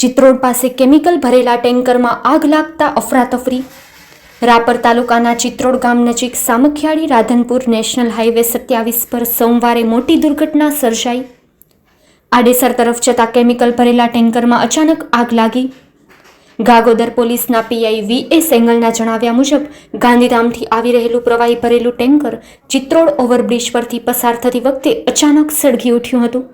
ચિત્રોડ પાસે કેમિકલ ભરેલા ટેન્કરમાં આગ લાગતા અફરાતફરી. રાપર તાલુકાના ચિત્રોડ ગામ નજીક સામખિયાળી રાધનપુર નેશનલ હાઈવે સત્યાવીસ પર સોમવારે મોટી દુર્ઘટના સર્જાઈ. આડેસર તરફ જતા કેમિકલ ભરેલા ટેન્કરમાં અચાનક આગ લાગી. ગાગોદર પોલીસના પીઆઈ વી એ સેંગલના જણાવ્યા મુજબ, ગાંધીધામથી આવી રહેલું પ્રવાહી ભરેલું ટેન્કર ચિત્રોડ ઓવરબ્રિજ પરથી પસાર થતી વખતે અચાનક સળગી ઉઠ્યું હતું.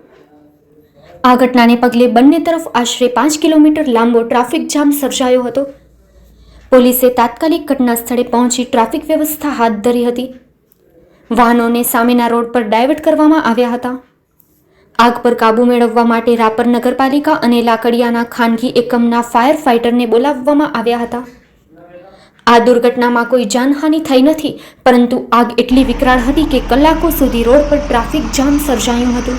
આ ઘટનાને પગલે બંને તરફ આશરે પાંચ કિલોમીટર લાંબો ટ્રાફિક જામ સર્જાયો હતો. પોલીસે તાત્કાલિક ઘટના સ્થળે પહોંચી ટ્રાફિક વ્યવસ્થા હાથ ધરી હતી. વાહનોને સામેના રોડ પર ડાયવર્ટ કરવામાં આવ્યા હતા. આગ પર કાબૂ મેળવવા માટે રાપર નગરપાલિકા અને લાકડિયાના ખાનગી એકમના ફાયર ફાઇટરને બોલાવવામાં આવ્યા હતા. આ દુર્ઘટનામાં કોઈ જાનહાનિ થઈ નથી, પરંતુ આગ એટલી વિકરાળ હતી કે કલાકો સુધી રોડ પર ટ્રાફિક જામ સર્જાયું હતું.